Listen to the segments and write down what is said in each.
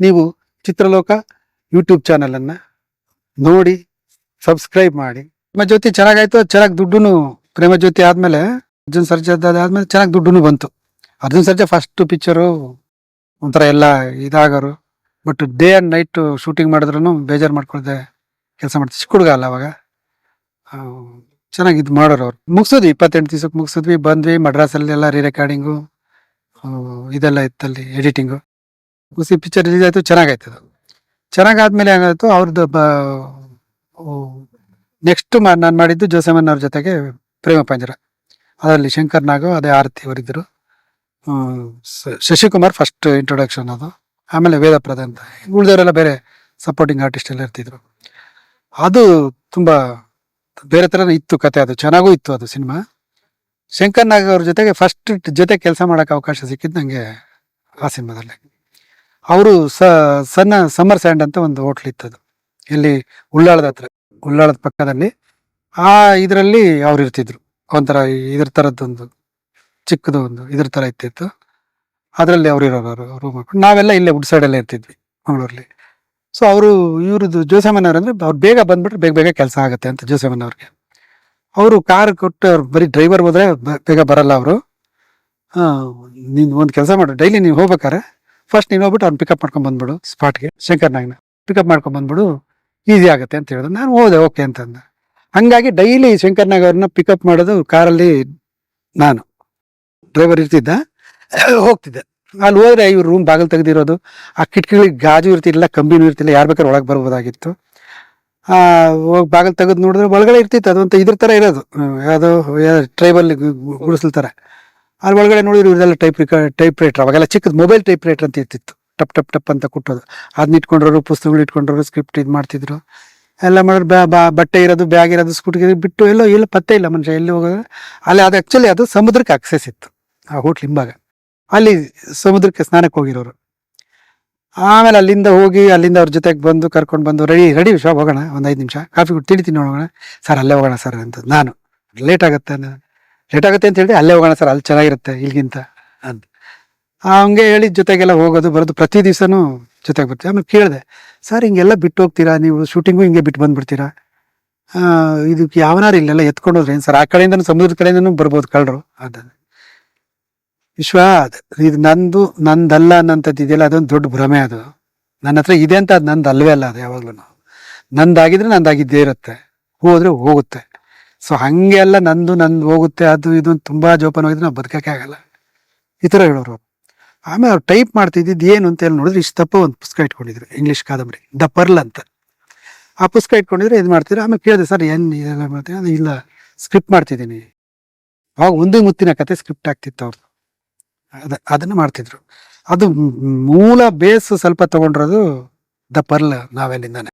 ನೀವು ಚಿತ್ರಲೋಕ ಯೂಟ್ಯೂಬ್ ಚಾನಲನ್ನು ನೋಡಿ ಸಬ್ಸ್ಕ್ರೈಬ್ ಮಾಡಿ. ಪ್ರೇಮ ಜ್ಯೋತಿ ಚೆನ್ನಾಗಾಯ್ತು, ಚೆನ್ನಾಗಿ ದುಡ್ಡು ಪ್ರೇಮ ಜ್ಯೋತಿ ಆದಮೇಲೆ, ಅರ್ಜುನ್ ಸರ್ಜಾ ಆದಮೇಲೆ ಚೆನ್ನಾಗಿ ದುಡ್ಡು ಬಂತು. ಅರ್ಜುನ್ ಸರ್ಜಾ ಫಸ್ಟ್ ಪಿಕ್ಚರು ಒಂಥರ ಎಲ್ಲ ಇದಾಗೋರು but day and night shooting ಮಾಡಿದ್ರು ಬೇಜಾರು ಮಾಡ್ಕೊಳ್ದೆ ಕೆಲಸ ಮಾಡ್ತೀವಿ ಚಿಕ್ಕ ಹುಡುಗ ಅಲ್ಲ ಅವಾಗ. ಚೆನ್ನಾಗಿ ಇದು ಮಾಡೋರು ಅವ್ರು. ಮುಗಿಸಿದ್ವಿ, ಇಪ್ಪತ್ತೆಂಟು ದಿವ್ಸಕ್ಕೆ ಮುಗಿಸಿದ್ವಿ, ಬಂದ್ವಿ ಮಡ್ರಾಸಲ್ಲಿ ಎಲ್ಲ ರೀ ರೆಕಾರ್ಡಿಂಗು ಇದೆಲ್ಲ ಇತ್ತಲ್ಲಿ ಎಡಿಟಿಂಗು ಮುಗಿಸಿ ಪಿಕ್ಚರ್ ರಿಲೀಸ್ ಆಯಿತು, ಚೆನ್ನಾಗಾಯ್ತು ಅದು. ಚೆನ್ನಾಗಾದ್ಮೇಲೆ ಏನಾಯ್ತು, ಅವ್ರದ್ದು ಬ ನೆಕ್ಸ್ಟ್ ನಾನು ಮಾಡಿದ್ದು ಜೋಸೆಮನ್ ಅವ್ರ ಜೊತೆಗೆ ಪ್ರೇಮ ಪಂಜರ. ಅದರಲ್ಲಿ ಶಂಕರ್ ನಾಗು, ಅದೇ ಆರತಿ ಅವರಿದ್ದರು. ಶಶಿಕುಮಾರ್ ಫಸ್ಟ್ ಇಂಟ್ರೊಡಕ್ಷನ್ ಅದು. ಆಮೇಲೆ ವೇದಪ್ರದ ಅಂತ. ಉಳಿದವರೆಲ್ಲ ಬೇರೆ ಸಪೋರ್ಟಿಂಗ್ ಆರ್ಟಿಸ್ಟ್ ಎಲ್ಲ ಇರ್ತಿದ್ರು. ಅದು ತುಂಬ, ಬೇರೆ ಥರ ಇತ್ತು ಕತೆ ಅದು. ಚೆನ್ನಾಗೂ ಇತ್ತು ಅದು ಸಿನಿಮಾ. ಶಂಕರ್ ನಾಗ್ ಅವ್ರ ಜೊತೆಗೆ ಫಸ್ಟ್ ಜೊತೆ ಕೆಲಸ ಮಾಡೋಕೆ ಅವಕಾಶ ಸಿಕ್ಕಿದ್ದು ನನಗೆ ಆ ಸಿನಿಮಾದಲ್ಲಿ. ಅವರು ಸ, ಸಣ್ಣ ಸಮ್ಮರ್ ಸ್ಯಾಂಡ್ ಅಂತ ಒಂದು ಹೋಟ್ಲ್ ಇತ್ತದು. ಇಲ್ಲಿ ಉಳ್ಳಾಳದ ಹತ್ರ, ಉಳ್ಳಾಳದ ಪಕ್ಕದಲ್ಲಿ. ಆ ಇದರಲ್ಲಿ ಅವ್ರು ಇರ್ತಿದ್ರು. ಒಂಥರ ಇದ್ರ ಥರದ್ದೊಂದು, ಚಿಕ್ಕದು ಒಂದು ಇದ್ರ ಥರ ಇತ್ತಿತ್ತು ಅದರಲ್ಲಿ ಅವ್ರು ಇರೋರು ರೂಮ್ ಹಾಕೊಂಡು. ನಾವೆಲ್ಲ ಇಲ್ಲೇ ವುಡ್ ಸೈಡಲ್ಲೇ ಇರ್ತಿದ್ವಿ ಮಂಗಳೂರಲ್ಲಿ. ಸೊ ಅವರು ಇವ್ರದ್ದು ಜೋಸೆಮನ್ ಅಂದರೆ ಅವ್ರು ಬೇಗ ಬಂದ್ಬಿಟ್ರೆ ಬೇಗ ಬೇಗ ಕೆಲಸ ಆಗುತ್ತೆ ಅಂತ ಜೋಸೆಮನ್ ಅವ್ರಿಗೆ ಅವರು ಕಾರ್ ಕೊಟ್ಟು ಅವ್ರು ಬರೀ ಡ್ರೈವರ್ ಹೋದ್ರೆ ಬೇಗ ಬರಲ್ಲ ಅವರು. ನೀನು ಒಂದು ಕೆಲಸ ಮಾಡು. ಡೈಲಿ ನೀವು ಹೋಗ್ಬೇಕಾರೆ ಫಸ್ಟ್ ನೀನು ಹೋಗ್ಬಿಟ್ಟು ಅವ್ನು ಪಿಕಪ್ ಮಾಡ್ಕೊಂಡು ಬಂದ್ಬಿಡು ಸ್ಪಾಟ್ಗೆ ಶಂಕರ್ ನಾಗ್ನ ಪಿಕಪ್ ಮಾಡ್ಕೊಂಡು ಬಂದ್ಬಿಡು ಈಸಿ ಆಗುತ್ತೆ ಅಂತ ಹೇಳಿದ್ರು. ನಾನು ಹೋದೆ ಓಕೆ ಅಂತಂದ. ಹಂಗಾಗಿ ಡೈಲಿ ಶಂಕರ್ ನಾಗ್ ಅವ್ರನ್ನ ಪಿಕಪ್ ಮಾಡೋದು ಕಾರಲ್ಲಿ ನಾನು. ಡ್ರೈವರ್ ಇರ್ತಿದ್ದ, ಹೋಗ್ತಿದ್ದೆ. ಅಲ್ಲಿ ಹೋದ್ರೆ ಇವ್ರು ರೂಮ್ ಬಾಗಿಲು ತೆಗೆದಿರೋದು, ಆ ಕಿಟಕಿಗಳಿಗೆ ಗಾಜು ಇರ್ತಿಲ್ಲ ಕಂಬಿನೂ ಇರ್ತಿಲ್ಲ, ಯಾರು ಬೇಕಾದ್ರೆ ಒಳಗೆ ಬರ್ಬೋದಾಗಿತ್ತು. ಹೋಗಿ ಬಾಗಿಲು ತೆಗೆದು ನೋಡಿದ್ರೆ ಒಳಗಡೆ ಇರ್ತಿತ್ತು ಅದಂತ ಇದ್ರ ಥರ ಇರೋದು. ಯಾವುದೋ, ಯಾವ್ದೋ ಟ್ರೈಬಲ್ ಗುಡಿಸಲ್ ಥರ ಅಲ್ಲಿ ಒಳಗಡೆ ನೋಡಿದ್ರು ಇವ್ರದೆಲ್ಲ ಟೈಪ್ ಟೈಪ್ ರೈಟರ್ ಅವಾಗೆಲ್ಲ ಚಿಕ್ಕದು ಮೊಬೈಲ್ ಟೈಪ್ ರೈಟರ್ ಅಂತ ಇರ್ತಿತ್ತು. ಟಪ್ ಟಪ್ ಟಪ್ ಅಂತ ಕೊಟ್ಟೋದು. ಅದನ್ನ ಇಟ್ಕೊಂಡ್ರು, ಪುಸ್ತಕಗಳು ಇಟ್ಕೊಂಡ್ರು ಸ್ಕ್ರಿಪ್ಟ್ ಇದು ಮಾಡ್ತಿದ್ರು. ಎಲ್ಲ ಮಾಡೋರು ಬಟ್ಟೆ ಇರೋದು ಬ್ಯಾಗ್ ಇರೋದು ಸ್ಕೂಟಿ ಬಿಟ್ಟು ಎಲ್ಲೋ, ಎಲ್ಲ ಪತ್ತೆ ಇಲ್ಲ ಮನುಷ್ಯ. ಎಲ್ಲಿ ಹೋಗೋದು? ಅಲ್ಲಿ ಅದು ಆ್ಯಕ್ಚುಲಿ ಅದು ಸಮುದ್ರಕ್ಕೆ ಆಕ್ಸೆಸ್ ಇತ್ತು. ಆ ಹೋಟ್ಲ್ ಹಿಂಭಾಗ. ಅಲ್ಲಿ ಸಮುದ್ರಕ್ಕೆ ಸ್ನಾನಕ್ಕೆ ಹೋಗಿರೋರು. ಆಮೇಲೆ ಅಲ್ಲಿಂದ ಹೋಗಿ, ಅಲ್ಲಿಂದ ಅವ್ರ ಜೊತೆಗೆ ಬಂದು ಕರ್ಕೊಂಡು ಬಂದು ರೆಡಿ ರೆಡಿ ಶಾಪ್ ಹೋಗೋಣ, ಒಂದು ಐದು ನಿಮಿಷ. ಕಾಫಿ ಕೊಟ್ಟು ತಿಳಿತೀನಿ ಹೋಗೋಣ. ಸರ್, ಅಲ್ಲೇ ಹೋಗೋಣ ಸರ್ ಅಂತ ನಾನು. ಲೇಟ್ ಆಗುತ್ತೆ ಲೇಟ್ ಆಗುತ್ತೆ ಅಂತ ಹೇಳಿ ಅಲ್ಲೇ ಹೋಗೋಣ ಸರ್, ಅಲ್ಲಿ ಚೆನ್ನಾಗಿರುತ್ತೆ ಇಲ್ಲಿಗಿಂತ ಅಂತ. ಹಂಗೆ ಹೇಳಿ ಜೊತೆಗೆಲ್ಲ ಹೋಗೋದು, ಬರೋದು ಪ್ರತಿ ದಿವಸನೂ ಜೊತೆಗೆ ಬರ್ತೀವಿ. ಆಮೇಲೆ ಕೇಳಿದೆ, ಸರ್, ಹಿಂಗೆಲ್ಲ ಬಿಟ್ಟು ಹೋಗ್ತೀರಾ? ನೀವು ಶೂಟಿಂಗು ಹಿಂಗೆ ಬಿಟ್ಟು ಬಂದ್ಬಿಡ್ತೀರಾ? ಇದಕ್ಕೆ ಯಾವನಾರು ಇಲ್ಲೆಲ್ಲ ಎತ್ಕೊಂಡು ಏನು ಸರ್, ಆ ಕಡೆಯಿಂದ ಸಮುದ್ರದ ಕಡೆಯಿಂದನು ಬರ್ಬೋದು ಕಳ್ಳರು ಅದ ವಿಶ್ವ ಇದು ನಂದು, ನಂದಲ್ಲ ಅನ್ನಂಥದ್ದು ಇದೆಯಲ್ಲ, ಅದೊಂದು ದೊಡ್ಡ ಭ್ರಮೆ ಅದು. ನನ್ನ ಹತ್ರ ಇದೆ ಅಂತ ಅದು ನಂದು ಅಲ್ಲವೇ ಅಲ್ಲ ಅದು ಯಾವಾಗಲೂ. ನಂದಾಗಿದ್ರೆ ನಂದಾಗಿದ್ದೇ ಇರುತ್ತೆ. ಹೋದ್ರೆ ಹೋಗುತ್ತೆ. ಸೊ ಹಂಗೆ ಎಲ್ಲ ನಂದು ನಂದು ಹೋಗುತ್ತೆ, ಅದು ಇದು ತುಂಬಾ ಜೋಪಾನ ಹೋಗಿದ್ರೆ ನಾವು ಬದುಕಕ್ಕೆ ಆಗಲ್ಲ. ಈ ಥರ ಹೇಳೋರು. ಆಮೇಲೆ ಅವ್ರು ಟೈಪ್ ಮಾಡ್ತಿದ್ದಿದ್ದು ಏನು ಅಂತ ಹೇಳಿ ನೋಡಿದ್ರೆ ಇಷ್ಟು ತಪ್ಪ ಒಂದು ಪುಸ್ತಕ ಇಟ್ಕೊಂಡಿದ್ರು ಇಂಗ್ಲಿಷ್ ಕಾದಂಬರಿ ದ ಪರ್ಲ್ ಅಂತ. ಆ ಪುಸ್ತಕ ಇಟ್ಕೊಂಡಿದ್ರೆ ಇದು ಮಾಡ್ತಿದ್ರು, ಆಮೇಲೆ ಕೇಳಿದೆ, ಸರ್, ಏನು ಮಾಡ್ತೀನಿ ಇಲ್ಲ ಸ್ಕ್ರಿಪ್ಟ್ ಮಾಡ್ತಿದ್ದೀನಿ. ಅವಾಗ ಒಂದೇ ಮುತ್ತಿನ ಕತೆ ಸ್ಕ್ರಿಪ್ಟ್ ಆಗ್ತಿತ್ತು ಅವ್ರದ್ದು ಅದ, ಅದನ್ನು ಮಾಡ್ತಿದ್ರು. ಅದು ಮೂಲ ಬೇಸ್ ಸ್ವಲ್ಪ ತಗೊಂಡಿರೋದು ದ ಪರ್ಲ್ ನಾವೆಲ್ಲಿಂದಾನೆ.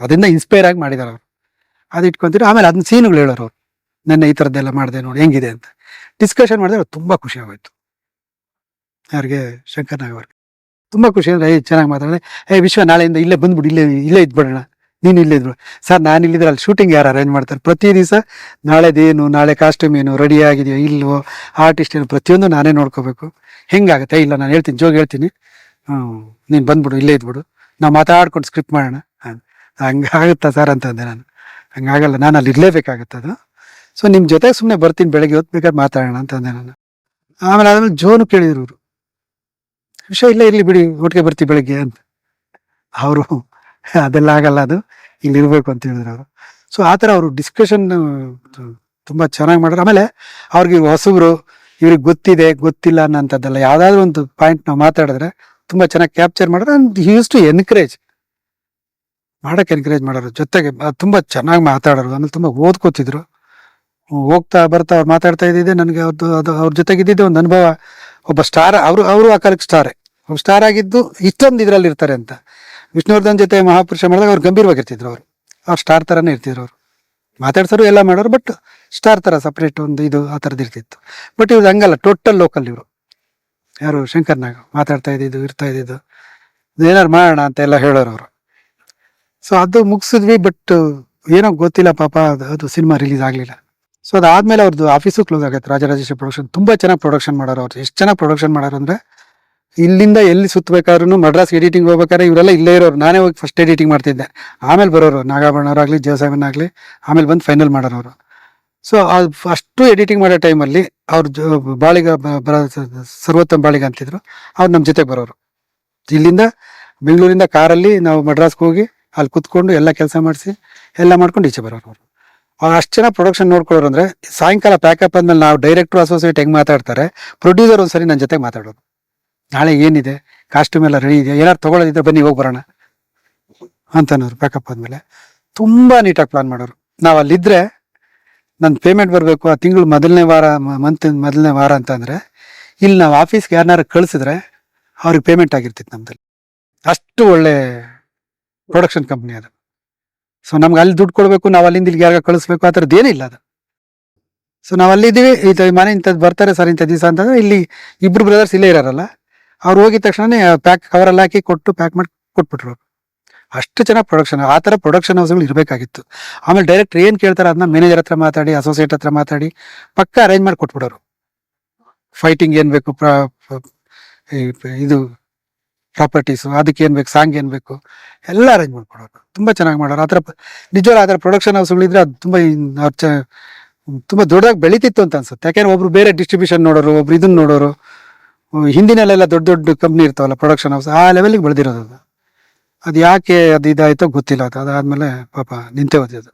ಅದರಿಂದ ಇನ್ಸ್ಪೈರ್ ಆಗಿ ಮಾಡಿದಾರೆ ಅವರು. ಅದು ಇಟ್ಕೊಂತೀರಿ ಆಮೇಲೆ ಅದನ್ನ ಸೀನುಗಳು ಹೇಳೋರು ಅವ್ರು. ನನ್ನ ಈ ಥರದ್ದೆಲ್ಲ ಮಾಡಿದೆ ನೋಡಿ, ಹೆಂಗಿದೆ ಅಂತ. ಡಿಸ್ಕಷನ್ ಮಾಡಿದ್ರೆ ತುಂಬ ಖುಷಿ ಆಗೋಯ್ತು. ಯಾರಿಗೆ? ಶಂಕರ್ ನಾಗ್ ಅವ್ರಿಗೆ ತುಂಬಾ ಖುಷಿ ಅಂದ್ರೆ ಏ ಚೆನ್ನಾಗಿ ಮಾತಾಡಿದೆ. ಏ ವಿಶ್ವ, ನಾಳೆಯಿಂದ ಇಲ್ಲೇ ಬಂದ್ಬಿಡು, ಇಲ್ಲೇ ಇಲ್ಲೇ ಇದ್ಬಿಡೋಣ. ನೀನು ಇಲ್ಲೇ ಇದ್ಬಿಡು. ಸರ್, ನಾನು ಇಲ್ಲಿದ್ರೆ ಅಲ್ಲಿ ಶೂಟಿಂಗ್ ಯಾರು ಅರೇಂಜ್ ಮಾಡ್ತಾರೆ? ಪ್ರತಿ ದಿವಸ, ನಾಳೆದೇನು, ನಾಳೆ ಕಾಸ್ಟ್ಯೂಮ್ ಏನು ರೆಡಿ ಆಗಿದೆಯೋ, ಇಲ್ವೋ ಆರ್ಟಿಸ್ಟ್ ಏನು, ಪ್ರತಿಯೊಂದು ನಾನೇ ನೋಡ್ಕೋಬೇಕು. ಹೆಂಗಾಗುತ್ತೆ? ಇಲ್ಲ, ನಾನು ಹೇಳ್ತೀನಿ, ಜೋಗ ಹೇಳ್ತೀನಿ. ನೀನು ಬಂದ್ಬಿಡು, ಇಲ್ಲೇ ಇದ್ಬಿಡು. ನಾವು ಮಾತಾಡ್ಕೊಂಡು ಸ್ಕ್ರಿಪ್ಟ್ ಮಾಡೋಣ. ಹಂಗೆ ಹಂಗಾಗುತ್ತಾ ಸರ್ ಅಂತಂದೆ ನಾನು. ಹಂಗಾಗಲ್ಲ, ನಾನು ಅಲ್ಲಿ ಇರಲೇಬೇಕಾಗತ್ತೆ ಅದು. ಸೊ ನಿಮ್ಮ ಜೊತೆ ಸುಮ್ಮನೆ ಬರ್ತೀನಿ, ಬೆಳಗ್ಗೆ ಹೊತ್ತು ಬೇಕಾದ್ರೆ ಮಾತಾಡೋಣ ಅಂತಂದೆ ನಾನು. ಆಮೇಲೆ ಆದ್ಮೇಲೆ ಜೋನು ಕೇಳಿದ್ರು ಅವರು ವಿಷಯ ಇಲ್ಲ ಇರಲಿ ಬಿಡಿ, ಒಟ್ಟಿಗೆ ಬರ್ತೀವಿ ಬೆಳಗ್ಗೆ ಅಂತ. ಅವರು, ಅದೆಲ್ಲ ಆಗಲ್ಲ ಅದು, ಇಲ್ಲಿ ಇರಬೇಕು ಅಂತ ಹೇಳಿದ್ರು ಅವರು. ಸೊ ಆ ಥರ ಅವರು ಡಿಸ್ಕಷನ್ ತುಂಬ ಚೆನ್ನಾಗಿ ಮಾಡಿದ್ರು. ಆಮೇಲೆ ಅವ್ರಿಗೆ ಹೊಸಬ್ರು, ಇವ್ರಿಗೆ ಗೊತ್ತಿದೆ, ಗೊತ್ತಿಲ್ಲ ಅನ್ನೋಂಥದ್ದೆಲ್ಲ ಯಾವುದಾದ್ರೂ ಒಂದು ಪಾಯಿಂಟ್ ನಾವು ಮಾತಾಡಿದ್ರೆ ತುಂಬ ಚೆನ್ನಾಗಿ ಕ್ಯಾಪ್ಚರ್ ಮಾಡಿದ್ರೆ ಅಂಡ್ ಯೂಸ್ ಟು ಎನ್ಕರೇಜ್ ಮಾಡಕ್ಕೆ ಎನ್ಕರೇಜ್ ಮಾಡೋರು, ಜೊತೆಗೆ ತುಂಬ ಚೆನ್ನಾಗಿ ಮಾತಾಡೋರು, ಆಮೇಲೆ ತುಂಬ ಓದ್ಕೋತಿದ್ರು. ಹೋಗ್ತಾ ಬರ್ತಾ ಅವ್ರು ಮಾತಾಡ್ತಾ ಇದ್ದಿದ್ದೆ ನನಗೆ ಅವ್ರದ್ದು ಅದು ಅವ್ರ ಜೊತೆಗೆ ಇದ್ದಿದ್ದೆ ಒಂದು ಅನುಭವ. ಒಬ್ಬ ಸ್ಟಾರ್ ಅವರು ಅವರು ಆ ಕಾಲಕ್ಕೆ ಸ್ಟಾರೆ ಒಬ್ಬ ಸ್ಟಾರ್ ಆಗಿದ್ದು ಇಷ್ಟೊಂದು ಇದರಲ್ಲಿ ಇರ್ತಾರೆ ಅಂತ. ವಿಷ್ಣುವರ್ಧನ್ ಜೊತೆ ಮಹಾಪುರುಷ ಮಾಡಿದಾಗ ಅವ್ರು ಗಂಭೀರವಾಗಿರ್ತಿದ್ರು ಅವರು. ಅವ್ರು ಸ್ಟಾರ್ ಥರನೇ ಇರ್ತಿದ್ರು ಅವರು. ಮಾತಾಡ್ಸೋರು ಎಲ್ಲ ಮಾಡೋರು ಬಟ್ ಸ್ಟಾರ್ ಥರ ಸಪ್ರೇಟ್ ಒಂದು ಇದು ಆ ಥರದ್ದು ಇರ್ತಿತ್ತು. ಬಟ್ ಇವ್ರು ಹಂಗಲ್ಲ ಟೋಟಲ್ ಲೋಕಲ್ ಇವರು. ಯಾರು ಶಂಕರ್ನಾಗ ಮಾತಾಡ್ತಾ ಇದ್ದಿದ್ದು, ಇರ್ತಾ ಇದ್ದಿದ್ದು. ಏನಾರು ಮಾಡೋಣ ಅಂತ ಎಲ್ಲ ಹೇಳೋರು ಅವರು. ಸೊ ಅದು ಮುಗಿಸಿದ್ವಿ ಬಟ್ ಏನೋ ಗೊತ್ತಿಲ್ಲ ಪಾಪ, ಅದು- ಅದು ಸಿನಿಮಾ ರಿಲೀಸ್ ಆಗಲಿಲ್ಲ. ಸೊ ಅದಾದ್ಮೇಲೆ ಅವ್ರದ್ದು ಆಫೀಸು ಕ್ಲೋಸ್ ಆಗುತ್ತೆ, ರಾಜರಾಜೇಶ್ವರಿ ಪ್ರೊಡಕ್ಷನ್ ತುಂಬ ಚೆನ್ನಾಗಿ ಪ್ರೊಡಕ್ಷನ್ ಮಾಡೋರು ಅವ್ರು. ಎಷ್ಟು ಚೆನ್ನಾಗಿ ಪ್ರೊಡಕ್ಷನ್ ಮಾಡೋರು ಅಂದರೆ, ಇಲ್ಲಿಂದ ಎಲ್ಲಿ ಸುತ್ತಬೇಕಾದ್ರೂ ಮಡ್ರಾಸ್ ಎಡಿಟಿಂಗ್ ಹೋಗ್ಬೇಕಾದ್ರೆ ಇವರೆಲ್ಲ ಇಲ್ಲೇ ಇರೋರು. ನಾನೇ ಹೋಗಿ ಫಸ್ಟ್ ಎಡಿಟಿಂಗ್ ಮಾಡ್ತಿದ್ದೆ. ಆಮೇಲೆ ಬರೋರು ನಾಗಾಭರಣವ್ರಾಗಲಿ ಜೋಸೆವನ್ ಆಗಲಿ ಆಮೇಲೆ ಬಂದು ಫೈನಲ್ ಮಾಡೋರು ಸೊ ಅದು ಅಷ್ಟು ಎಡಿಟಿಂಗ್ ಮಾಡೋ ಟೈಮಲ್ಲಿ ಅವ್ರ ಬಾಳಿಗ ಸರ್ವೋತ್ತಮ ಬಾಳಿಗ ಅಂತಿದ್ರು. ಅವ್ರು ನಮ್ಮ ಜೊತೆಗೆ ಬರೋರು. ಇಲ್ಲಿಂದ ಬೆಂಗಳೂರಿಂದ ಕಾರಲ್ಲಿ ನಾವು ಮಡ್ರಾಸ್ಗೆ ಹೋಗಿ ಅಲ್ಲಿ ಕುತ್ಕೊಂಡು ಎಲ್ಲ ಕೆಲಸ ಮಾಡಿಸಿ ಎಲ್ಲ ಮಾಡ್ಕೊಂಡು ಈಚೆ ಬರೋರು ಅವರು. ಅವ್ರು ಅಷ್ಟು ಜನ ಪ್ರೊಡಕ್ಷನ್ ನೋಡ್ಕೊಳ್ಳೋರು ಅಂದರೆ ಸಾಯಂಕಾಲ ಪ್ಯಾಕಪ್ ಅಂದಮೇಲೆ ನಾವು ಡೈರೆಕ್ಟ್ರು ಅಸೋಸಿಯೇಟ್ ಹೆಂಗೆ ಮಾತಾಡ್ತಾರೆ ಪ್ರೊಡ್ಯೂಸರ್ ಒಂದ್ಸರಿ ನನ್ನ ಜೊತೆಗೆ ಮಾತಾಡೋರು ನಾಳೆ ಏನಿದೆ ಕಾಸ್ಟ್ಯೂಮ್ ಎಲ್ಲ ರೆಡಿ ಇದೆ ಏನಾರು ತೊಗೊಳೋದಿದ್ರೆ ಬನ್ನಿ, ಹೋಗಿ ಬರೋಣ ಅಂತನೋರು ಪ್ಯಾಕಪ್ ಆದ್ಮೇಲೆ. ತುಂಬ ನೀಟಾಗಿ ಪ್ಲಾನ್ ಮಾಡೋರು. ನಾವು ಅಲ್ಲಿದ್ದರೆ ನನ್ನ ಪೇಮೆಂಟ್ ಬರಬೇಕು, ಆ ತಿಂಗಳು ಮೊದಲನೇ ವಾರ ಮಂತ್ ಮೊದಲನೇ ವಾರ ಅಂತಂದರೆ ಇಲ್ಲಿ ನಾವು ಆಫೀಸ್ಗೆ ಯಾರನ್ನಾರು ಕಳಿಸಿದ್ರೆ ಅವ್ರಿಗೆ ಪೇಮೆಂಟ್ ಆಗಿರ್ತಿತ್ತು ನಮ್ಮದಲ್ಲಿ ಅಷ್ಟು ಒಳ್ಳೆ ಪ್ರೊಡಕ್ಷನ್ ಕಂಪ್ನಿ ಅದು. ಸೊ ನಮ್ಗೆ ಅಲ್ಲಿ ದುಡ್ಡು ಕೊಡಬೇಕು, ನಾವು ಅಲ್ಲಿಂದ ಇಲ್ಲಿಗೆ ಯಾವಾಗ ಕಳಿಸ್ಬೇಕು, ಆ ಥರದ್ದು ಏನಿಲ್ಲ ಅದು. ಸೊ ನಾವು ಅಲ್ಲಿದ್ದೀವಿ ಈ ಮನೆ ಇಂಥದ್ದು ಬರ್ತಾರೆ ಸರ್ ಇಂಥ ದಿವಸ ಅಂತಂದ್ರೆ ಇಲ್ಲಿ ಇಬ್ಬರು ಬ್ರದರ್ಸ್ ಇಲ್ಲೇ ಇರೋರಲ್ಲ. ಅವ್ರು ಹೋಗಿದ ತಕ್ಷಣನೇ ಪ್ಯಾಕ್ ಕವರಲ್ಲಿ ಹಾಕಿ ಕೊಟ್ಟು ಪ್ಯಾಕ್ ಮಾಡಿ ಕೊಟ್ಬಿಟ್ರು ಅವರು. ಅಷ್ಟು ಚೆನ್ನಾಗಿ ಪ್ರೊಡಕ್ಷನ್ ಆ ಥರ ಪ್ರೊಡಕ್ಷನ್ ಹೌಸ್ಗಳು ಇರಬೇಕಾಗಿತ್ತು. ಆಮೇಲೆ ಡೈರೆಕ್ಟ್ ಏನು ಕೇಳ್ತಾರೆ ಅದನ್ನ ಮ್ಯಾನೇಜರ್ ಹತ್ರ ಮಾತಾಡಿ ಅಸೋಸಿಯೇಟ್ ಹತ್ರ ಮಾತಾಡಿ, ಪಕ್ಕ ಅರೇಂಜ್ ಮಾಡಿ ಕೊಟ್ಬಿಡೋರು. ಫೈಟಿಂಗ್ ಏನು ಬೇಕು, ಪ್ರ- ಇದು ಪ್ರಾಪರ್ಟೀಸು ಅದಕ್ಕೆ ಏನು ಬೇಕು, ಸಾಂಗ್ ಏನು ಬೇಕು, ಎಲ್ಲ ಅರೇಂಜ್ ಮಾಡ್ಕೊಡೋರು. ತುಂಬ ಚೆನ್ನಾಗಿ ಮಾಡೋರು. ಆ ಥರ ನಿಜವಾದ ಆ ಥರ ಪ್ರೊಡಕ್ಷನ್ ಹೌಸ್ಗಳಿದ್ರೆ ಅದು ತುಂಬ ಅವ್ರ ತುಂಬಾ ದೊಡ್ಡದಾಗಿ ಬೆಳೀತಿತ್ತು ಅಂತ ಅನ್ಸುತ್ತೆ. ಯಾಕೆಂದ್ರೆ ಒಬ್ರು ಬೇರೆ ಡಿಸ್ಟ್ರಿಬ್ಯೂಷನ್ ನೋಡೋರು, ಒಬ್ರು ಇದನ್ನ ನೋಡೋರು ಹಿಂದಿನಲ್ಲೆಲ್ಲ ದೊಡ್ಡ ದೊಡ್ಡ ಕಂಪ್ನಿ ಇರ್ತಾವಲ್ಲ ಪ್ರೊಡಕ್ಷನ್ ಹೌಸ್ ಆ ಲೆವೆಲ್ಗೆ ಬೆಳೆದಿರೋದು ಅದು. ಅದು ಯಾಕೆ ಅದು ಇದಾಯಿತೋ ಗೊತ್ತಿಲ್ಲ ಅದು. ಅದಾದಮೇಲೆ ಪಾಪ ನಿಂತೆ ಹೋದದು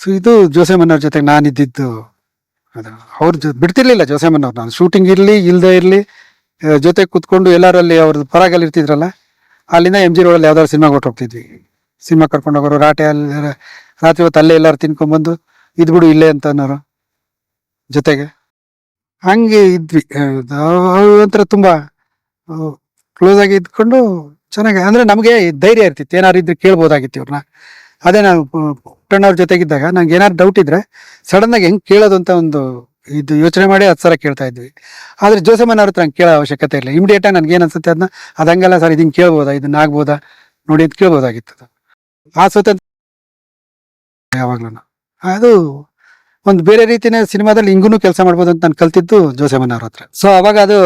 ಸೊ ಇದು ಜೋಸೆಮನ್ನವ್ರ ಜೊತೆಗೆ ನಾನಿದ್ದಿದ್ದು. ಅದು ಅವ್ರ ಜೊ ಬಿಡ್ತಿರ್ಲಿಲ್ಲ ಜೋಸೆಮನ್ನವ್ರು ನಾನು. ಶೂಟಿಂಗ್ ಇರಲಿ ಇಲ್ಲದೆ ಇರಲಿ ಜೊತೆ ಕುತ್ಕೊಂಡು ಎಲ್ಲರಲ್ಲಿ ಅವ್ರದ್ದು ಪರಾಗಲ್ಲಿ ಇರ್ತಿದ್ರಲ್ಲ, ಅಲ್ಲಿಂದ ಎಂ ಜಿ ರೋಡಲ್ಲಿ ಯಾವ್ದಾದ್ರು ಸಿನಿಮಾಗೆ ಹೊಟ್ಟು ಹೋಗ್ತಿದ್ವಿ. ಸಿನಿಮಾ ಕರ್ಕೊಂಡು ಹೋಗೋರು ರಾಟೆ ಅಲ್ಲಿ, ರಾತ್ರಿ ಹೊತ್ತು ಅಲ್ಲೇ ಎಲ್ಲಾರು ತಿನ್ಕೊಂಡ್ಬಂದು ಇದ್ಬಿಡು ಇಲ್ಲೇ ಅಂತ ಅನ್ನೋರು ಜೊತೆಗೆ. ಹಂಗೆ ಇದ್ವಿ. ಒಂಥರ ತುಂಬ ಕ್ಲೋಸ್ ಆಗಿ ಇದ್ಕೊಂಡು ಚೆನ್ನಾಗಿ, ಅಂದ್ರೆ ನಮಗೆ ಧೈರ್ಯ ಇರ್ತಿತ್ತು. ಏನಾರು ಇದ್ರೆ ಕೇಳ್ಬೋದಾಗಿತ್ತು ಇವ್ರನ್ನ. ಅದೇ ಪು- ಪುಟ್ಟಣ್ಣವ್ರ ಜೊತೆಗಿದ್ದಾಗ ನಂಗೆ ಏನಾದ್ರು ಡೌಟ್ ಇದ್ರೆ ಸಡನ್ ಆಗಿ ಹೆಂಗ್ ಕೇಳೋದು ಅಂತ ಒಂದು ಇದು ಯೋಚನೆ ಮಾಡಿ ಹತ್ತು ಸಲ ಕೇಳ್ತಾ ಇದ್ವಿ. ಆದ್ರೆ ಅವ್ರ ಹತ್ರ ನಂಗೆ ಕೇಳೋ ಅವಶ್ಯಕತೆ ಇಲ್ಲ. ಇಮಿಡಿಯೇಟ್ ಆಗಿ ನನ್ಗೆ ಏನ್ ಅನ್ಸುತ್ತೆ ಅದನ್ನ ಅದಂಗಲ್ಲ ಸರ್ ಇದನ್ನ ಕೇಳ್ಬೋದಾ? ಇದನ್ನ ಆಗ್ಬೋದಾ? ನೋಡಿ ಅಂತ ಕೇಳ್ಬೋದಾಗಿತ್ತು. ಆ ಸ್ವತಂತ್ರ ಯಾವಾಗ್ಲೂ. ಅದು ಒಂದು ಬೇರೆ ರೀತಿನೇ ಸಿನಿಮಾದಲ್ಲಿ ಹಿಂಗೂ ಕೆಲಸ ಮಾಡ್ಬೋದು ಅಂತ ನಾನು ಕಲ್ತಿದ್ದು ಜೋಸೆಮನ್ ಅವ್ರ ಹತ್ರ. ಸೊ ಅವಾಗ ಅದು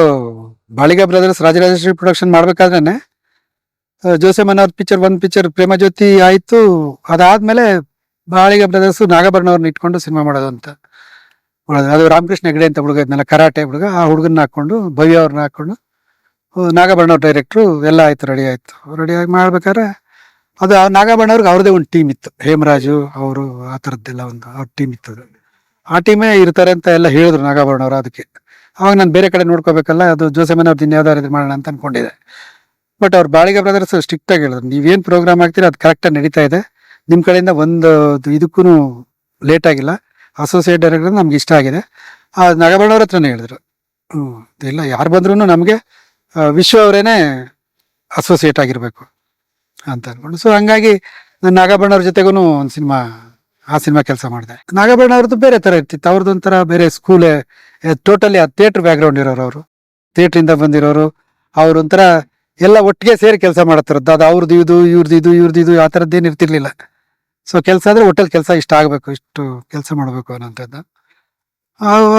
ಬಾಳಿಗ ಬ್ರದರ್ಸ್ ರಾಜರಾಜೇಶ್ವರಿ ಪ್ರೊಡಕ್ಷನ್ ಮಾಡ್ಬೇಕಾದ್ರೆ ಜೋಸೆಮನ್ ಅವ್ರ ಪಿಕ್ಚರ್ ಒಂದು ಪಿಕ್ಚರ್ ಪ್ರೇಮ ಜ್ಯೋತಿ ಆಯ್ತು. ಅದಾದ್ಮೇಲೆ ಬಾಳಿಗ ಬ್ರದರ್ಸ್ ನಾಗಭರಣ ಅವ್ರನ್ನ ಇಟ್ಕೊಂಡು ಸಿನಿಮಾ ಮಾಡೋದು ಅಂತ. ಅದು ರಾಮಕೃಷ್ಣ ಹೆಗಡೆ ಅಂತ ಹುಡುಗ ಇದ್ನಲ್ಲ, ಕರಾಟೆ ಹುಡುಗ, ಆ ಹುಡುಗನ್ನ ಹಾಕೊಂಡು ಭವ್ಯ ಅವ್ರನ್ನ ಹಾಕೊಂಡು ನಾಗಬಣ್ಣ ಡೈರೆಕ್ಟ್ರು ಎಲ್ಲ ಆಯ್ತು ರೆಡಿ ಆಯ್ತು. ರೆಡಿ ಆಗಿ ಮಾಡ್ಬೇಕಾದ್ರೆ, ಅದು ಆ ನಾಗಭರಣ ಅವ್ರಿಗೆ ಅವ್ರದೇ ಒಂದು ಟೀಮ್ ಇತ್ತು. ಹೇಮರಾಜು ಅವರು ಆ ಥರದ್ದೆಲ್ಲ ಒಂದು, ಅವ್ರ ಟೀಮ್ ಇತ್ತು ಅದು. ಆ ಟೀಮೇ ಇರ್ತಾರೆ ಅಂತ ಎಲ್ಲ ಹೇಳಿದ್ರು ನಾಗಬಣ್ಣವ್ರು ಅದಕ್ಕೆ. ಅವಾಗ ನಾನು ಬೇರೆ ಕಡೆ ನೋಡ್ಕೋಬೇಕಲ್ಲ, ಅದು ಜೋಸೆಮನ್ ಅವ್ರದ್ದು ಇನ್ಯಾವ್ದಾರು ಇದು ಮಾಡೋಣ ಅಂತ ಅನ್ಕೊಂಡಿದೆ ಬಟ್ ಅವ್ರು ಬಾಳಿಗೆ ಬ್ರದರ್ಸ್ ಸ್ಟ್ರಿಕ್ಟ್ ಆಗಿ ಹೇಳಿದ್ರು ನೀವೇನು ಪ್ರೋಗ್ರಾಮ್ ಆಗ್ತೀರಾ ಅದು ಕರೆಕ್ಟಾಗಿ ನಡೀತಾ ಇದೆ. ನಿಮ್ಮ ಕಡೆಯಿಂದ ಒಂದು ಇದಕ್ಕೂ ಲೇಟ್ ಆಗಿಲ್ಲ. ಅಸೋಸಿಯೇಟ್ ಡೈರೆಕ್ಟರ್ ನಮ್ಗೆ ಇಷ್ಟ ಆಗಿದೆ. ಆ ನಾಗಭರಣ ಅವ್ರ ಹತ್ರನೇ ಹೇಳಿದ್ರು. ಹ್ಞೂ ಇಲ್ಲ, ಯಾರು ಬಂದ್ರೂ ನಮಗೆ ವಿಶ್ವ ಅವರೇನೆ ಅಸೋಸಿಯೇಟ್ ಆಗಿರಬೇಕು ಅಂತ ಅನ್ಕೊಂಡು. ಸೊ ಹಂಗಾಗಿ ನಾನು ನಾಗಬಣ್ಣವ್ರ ಜೊತೆಗೂ ಒಂದು ಸಿನಿಮಾ, ಆ ಸಿನಿಮಾ ಕೆಲಸ ಮಾಡಿದೆ. ನಾಗಬಣ್ಣ ಅವ್ರದ್ದು ಬೇರೆ ತರ ಇರ್ತಿತ್ತು. ಅವ್ರದ್ದು ಒಂಥರ ಬೇರೆ ಸ್ಕೂಲೇ ಟೋಟಲಿ ಆ ಥಿಯೇಟರ್ ಬ್ಯಾಕ್ ಗ್ರೌಂಡ್ ಇರೋರು ಅವರು. ಥಿಯೇಟರ್ ಇಂದ ಬಂದಿರೋರು. ಅವ್ರ ಒಂಥರ ಎಲ್ಲ ಒಟ್ಟಿಗೆ ಸೇರಿ ಕೆಲಸ ಮಾಡತ್ತಿರೋದು. ಅದು ಅವ್ರದ್ದು ಇದು ಇವ್ರದ್ದು ಇದು ಇವ್ರದ್ದು ಇದು, ಆ ಥರದ್ದೇನು ಇರ್ತಿರ್ಲಿಲ್ಲ. ಸೊ ಕೆಲಸ ಆದರೆ ಒಟ್ಟಲ್ಲಿ ಕೆಲಸ ಇಷ್ಟ ಆಗಬೇಕು, ಇಷ್ಟು ಕೆಲಸ ಮಾಡಬೇಕು ಅನ್ನೋಂಥದ್ದು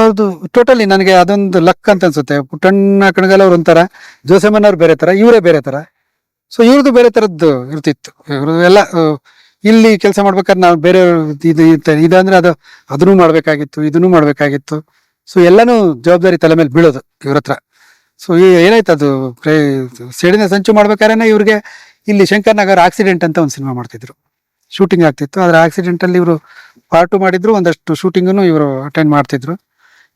ಅದು ಟೋಟಲಿ ನನಗೆ ಅದೊಂದು ಲಕ್ ಅಂತ ಅನ್ಸುತ್ತೆ. ಪುಟ್ಟಣ್ಣ ಕಣಗಲ್ ಅವ್ರು ಒಂಥರ ಜೋಸೆಮನ್ ಅವ್ರು ಬೇರೆ ತರ ಇವರೇ ಬೇರೆ ತರ ಸೊ ಇವ್ರದ್ದು ಬೇರೆ ಥರದ್ದು ಇರ್ತಿತ್ತು. ಇವ್ರದ್ದು ಎಲ್ಲ ಇಲ್ಲಿ ಕೆಲಸ ಮಾಡ್ಬೇಕಾದ್ರೆ ನಾವು ಬೇರೆ ಇದು ಇದಂದ್ರೆ ಅದು, ಅದನ್ನು ಮಾಡಬೇಕಾಗಿತ್ತು, ಇದನ್ನು ಮಾಡಬೇಕಾಗಿತ್ತು. ಸೊ ಎಲ್ಲನೂ ಜವಾಬ್ದಾರಿ ತಲೆ ಮೇಲೆ ಬೀಳೋದು ಇವ್ರ ಹತ್ರ. ಸೊ ಏನಾಯ್ತು ಅದು? ಸೇಡಿನ ಸಂಚು ಮಾಡ್ಬೇಕಾದ್ರೆ ಇವ್ರಿಗೆ, ಇಲ್ಲಿ ಶಂಕರ್ ನಗರ್ ಆಕ್ಸಿಡೆಂಟ್ ಅಂತ ಒಂದು ಸಿನಿಮಾ ಮಾಡ್ತಿದ್ರು. ಶೂಟಿಂಗ್ ಆಗ್ತಿತ್ತು. ಆದ್ರೆ ಆಕ್ಸಿಡೆಂಟ್ ಅಲ್ಲಿ ಇವರು ಪಾರ್ಟು ಮಾಡಿದ್ರು, ಒಂದಷ್ಟು ಶೂಟಿಂಗನ್ನು ಇವರು ಅಟೆಂಡ್ ಮಾಡ್ತಿದ್ರು.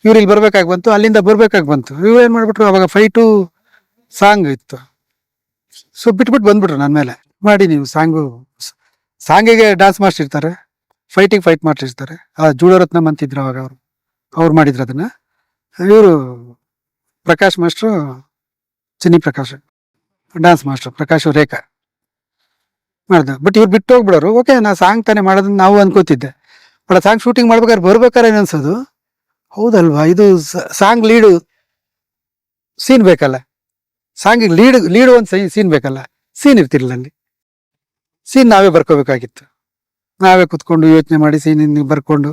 ಇವ್ರು ಇಲ್ಲಿ ಬರ್ಬೇಕಾಗಿ ಬಂತು, ಅಲ್ಲಿಂದ ಬರ್ಬೇಕಾಗಿ ಬಂತು. ಇವ್ರು ಏನ್ ಮಾಡ್ಬಿಟ್ರು, ಅವಾಗ ಫೈಟು ಸಾಂಗ್ ಇತ್ತು. ಸೊ ಬಿಟ್ಬಿಟ್ಟು ಬಂದ್ಬಿಟ್ರು ನನ್ನ ಮೇಲೆ. ಮಾಡಿ ನೀವು ಸಾಂಗು ಸಾಂಗಿಗೆ ಡ್ಯಾನ್ಸ್ ಮಾಡ್ತಿರ್ತಾರೆ ಫೈಟಿಂಗ್ ಫೈಟ್ ಮಾಡ್ತಿರ್ತಾರೆ ಆ ಜೂಡರತ್ನಂ ಅಂತಿದ್ರು ಅವಾಗ ಅವರು. ಅವ್ರು ಮಾಡಿದ್ರು ಅದನ್ನ. ಇವರು Prakash master, Chinni Prakash. Dance master, Prakash Rekha ಮಾಡ್ದೆ. ಬಟ್ ಇವ್ರು ಬಿಟ್ಟು ಹೋಗ್ಬಿಡೋರು. ಓಕೆ ನಾ ಸಾಂಗ್ ತಾನೇ ಮಾಡೋದನ್ನ ನಾವು ಅನ್ಕೋತಿದ್ದೆ. ಬಟ್ ಸಾಂಗ್ ಶೂಟಿಂಗ್ ಮಾಡ್ಬೇಕಾದ್ರೆ ಬರ್ಬೇಕಾರೆ ಏನು ಅನ್ಸೋದು? ಹೌದಲ್ವಾ? ಇದು ಸಾಂಗ್ ಲೀಡು ಸೀನ್ ಬೇಕಲ್ಲ. ಸಾಂಗಿಗೆ ಲೀಡ್ ಲೀಡ್ ಒಂದು ಸೀನ್ ಬೇಕಲ್ಲ. ಸೀನ್ ಇರ್ತಿರ್ಲಿಲ್ಲ ಅಲ್ಲಿ. ಸೀನ್ ನಾವೇ ಬರ್ಕೋಬೇಕಾಗಿತ್ತು. ನಾವೇ ಕುತ್ಕೊಂಡು ಯೋಚನೆ ಮಾಡಿ ಸೀನ್ ಬರ್ಕೊಂಡು.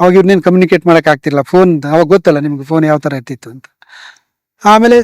ಅವಾಗ ಇವ್ರನ್ನೇನು ಕಮ್ಯುನಿಕೇಟ್ ಮಾಡಕ್ ಆಗ್ತಿಲ್ಲ ಫೋನ್ ಅವಾಗ ಗೊತ್ತಲ್ಲ ನಿಮ್ಗೆ ಫೋನ್ ಯಾವ ತರ ಇರ್ತಿತ್ತು ಅಂತ. ಆಮೇಲೆ